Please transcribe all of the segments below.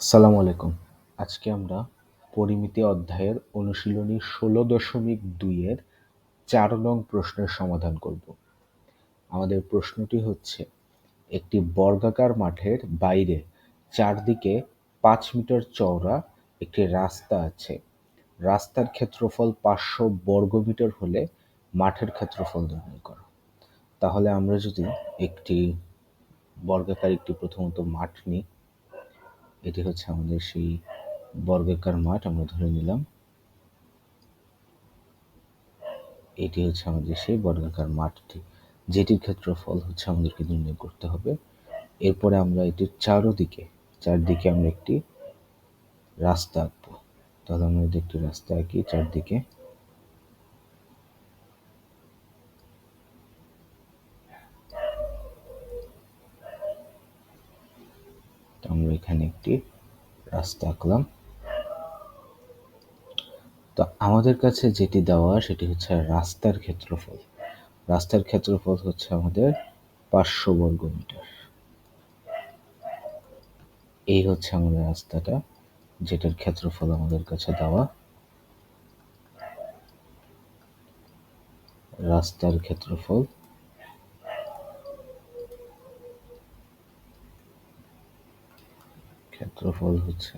আসসালামু আলাইকুম। আজকে আমরা পরিমিতি অধ্যায়ের অনুশীলনী ষোলো দশমিক দুইয়ের চার নং প্রশ্নের সমাধান করব। আমাদের প্রশ্নটি হচ্ছে, একটি বর্গাকার মাঠের বাইরে চারদিকে পাঁচ মিটার চওড়া একটি রাস্তা আছে। রাস্তার ক্ষেত্রফল পাঁচশো বর্গমিটার হলে মাঠের ক্ষেত্রফল নির্ণয় করো। তাহলে আমরা যদি একটি বর্গাকার, একটি প্রথমত মাঠ নিই এটি হচ্ছে আমাদের সেই বর্গাকার মাঠ, আমরা ধরে নিলাম। এটি হচ্ছে আমাদের সেই বর্গাকার মাঠটি যেটির ক্ষেত্রফল হচ্ছে আমাদেরকে নির্ণয় করতে হবে। এরপরে আমরা এটির চারোদিকে, চারদিকে আমরা একটি রাস্তা আঁকবো। তাহলে আমরা একটি রাস্তা আঁকি, চারদিকে আমরা এখানে একটি রাস্তা আঁকলাম। তো আমাদের কাছে যেটি দেওয়া, সেটি হচ্ছে রাস্তার ক্ষেত্রফল। রাস্তার ক্ষেত্রফল হচ্ছে আমাদের পাঁচশো বর্গ মিটার। এই হচ্ছে আমাদের রাস্তাটা, যেটার ক্ষেত্রফল আমাদের কাছে দেওয়া। রাস্তার ক্ষেত্রফল ক্ষেত্রফল হচ্ছে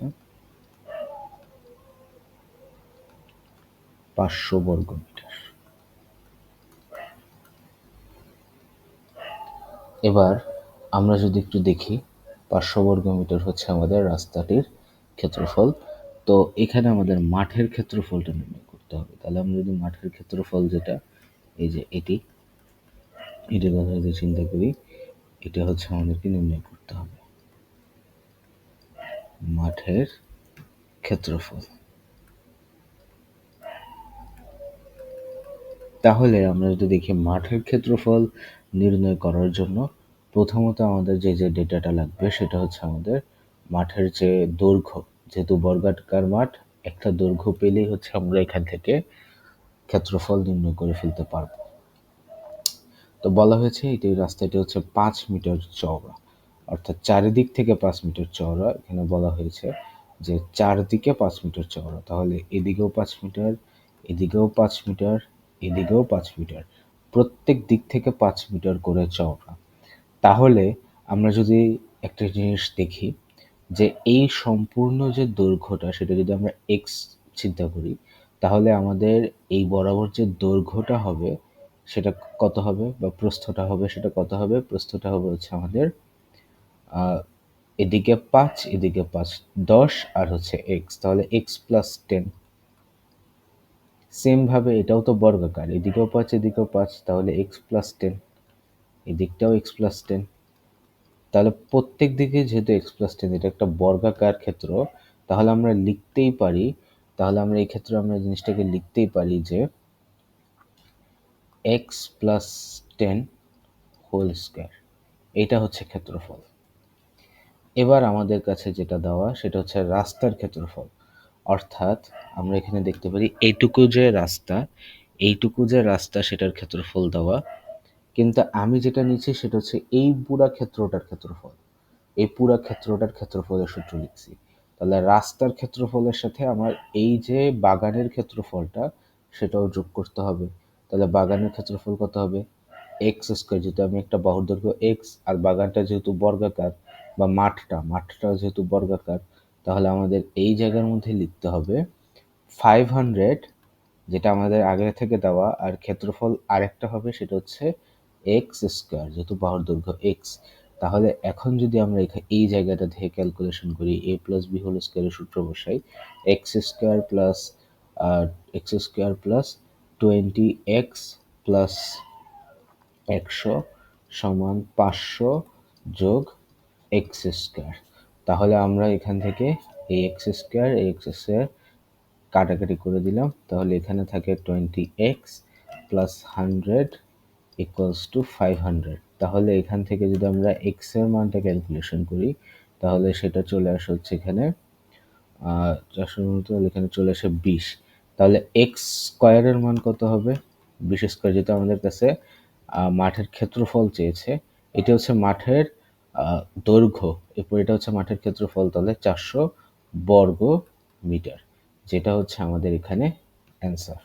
পাঁচশো বর্গ মিটার। এবার আমরা যদি একটু দেখি, পাঁচশো বর্গ মিটার হচ্ছে আমাদের রাস্তাটির ক্ষেত্রফল। তো এখানে আমাদের মাঠের ক্ষেত্রফলটা নির্ণয় করতে হবে। তাহলে আমরা যদি মাঠের ক্ষেত্রফল যেটা, এই যে এটি, এটির কথা যদি চিন্তা করি, এটা হচ্ছে আমাদেরকে নির্ণয় করতে হবে। মাঠের ক্ষেত্রফল। তাহলে আমরা যদি দেখি মাঠের ক্ষেত্রফল নির্ণয় করার জন্য, প্রথমত আমাদের যে যে ডেটাটা লাগবে সেটা হচ্ছে আমাদের মাঠের যে দৈর্ঘ্য। যেহেতু বর্গাকার মাঠ, একটা দৈর্ঘ্য পেলেই হচ্ছে আমরা এখান থেকে ক্ষেত্রফল নির্ণয় করে ফেলতে পারব। তো বলা হয়েছে এটি রাস্তাটি হচ্ছে পাঁচ মিটার চওড়া। অর্থাৎ চারিদিক থেকে পাঁচ মিটার চওড়া, এখানে বলা হয়েছে যে চারদিকে পাঁচ মিটার চওড়া। তাহলে এদিকেও পাঁচ মিটার, এদিকেও পাঁচ মিটার, এদিকেও পাঁচ মিটার। প্রত্যেক দিক থেকে পাঁচ মিটার করে চওড়া। তাহলে আমরা যদি একটা জিনিস দেখি, যে এই সম্পূর্ণ যে দৈর্ঘ্যটা, সেটা যদি আমরা এক্স চিন্তা করি, তাহলে আমাদের এই বরাবর যে দৈর্ঘ্যটা হবে, সেটা কত হবে বা প্রস্থটা হবে সেটা কত হবে? প্রস্থটা হবে হচ্ছে আমাদের এদিকে পাঁচ এদিকে পাঁচ, দশ আর হচ্ছে এক্স তাহলে এক্স প্লাস টেন সেমভাবে এটাও তো বর্গাকার, এদিকেও পাঁচ এদিকেও পাঁচ, তাহলে এক্স প্লাস টেন এদিকটাও এক্স প্লাস টেন তাহলে প্রত্যেক দিকে যেহেতু এক্স প্লাস টেন এটা একটা বর্গাকার ক্ষেত্র, তাহলে আমরা লিখতেই পারি, তাহলে আমরা এই ক্ষেত্রে আমরা জিনিসটাকে লিখতেই পারি যে x plus ten whole square এইটা হচ্ছে ক্ষেত্রফল। এবার আমাদের কাছে যেটা দেওয়া, সেটা হচ্ছে রাস্তার ক্ষেত্রফল। অর্থাৎ আমরা এখানে দেখতে পারি এইটুকু যে রাস্তা, এইটুকু যে রাস্তা, সেটার ক্ষেত্রফল দেওয়া। কিন্তু আমি যেটা নিচ্ছি, সেটা হচ্ছে এই পুরা ক্ষেত্রটার ক্ষেত্রফল। এই পুরা ক্ষেত্রটার ক্ষেত্রফলের সূত্র লিখছি। তাহলে রাস্তার ক্ষেত্রফলের সাথে আমার এই যে বাগানের ক্ষেত্রফলটা, সেটাও যোগ করতে হবে। তাহলে বাগানের ক্ষেত্রফল কত হবে? এক্স স্কোয়ার যেহেতু আমি একটা বাহুর দৈর্ঘ্য এক্স আর বাগানটা যেহেতু বর্গাকার বা মাঠটা মাঠটা যেহেতু বর্গাকার, তাহলে আমাদের এই জায়গার মধ্যে লিখতে হবে ফাইভ হান্ড্রেড যেটা আমাদের আগে থেকে দেওয়া, আর ক্ষেত্রফল আরেকটা হবে, সেটা হচ্ছে এক্স স্কোয়ার যেহেতু বাহুর দৈর্ঘ্য এক্স তাহলে এখন যদি আমরা এই জায়গাটা থেকে ক্যালকুলেশন করি এ প্লাস বি হোল স্কোয়ারের সূত্র বসাই x square plus x square plus twenty x plus একশো সমান পাঁচশো যোগ এক্স স্কোয়ার। তাহলে আমরা এখান থেকে এই এক্স স্কোয়ার এই এক্স স্কোয়ার কাটাকাটি করে দিলাম। তাহলে এখানে থাকে twenty x plus hundred equals to five hundred. তাহলে এখান থেকে যদি আমরা এক্সের মানটা ক্যালকুলেশন করি, তাহলে সেটা চলে আসে হচ্ছে এখানে এখানে চলে আসে বিশ। তাহলে এক্স স্কোয়ারের মান কত হবে? বিশ স্কোয়ার যেহেতু আমাদের কাছে মাঠের ক্ষেত্রফল চেয়েছে, এটি হচ্ছে মাঠের দৈর্ঘ্য, এরপর এটা হচ্ছে মাঠের ক্ষেত্রফল তাহলে চারশো বর্গ মিটার যেটা হচ্ছে আমাদের এখানে অ্যান্সার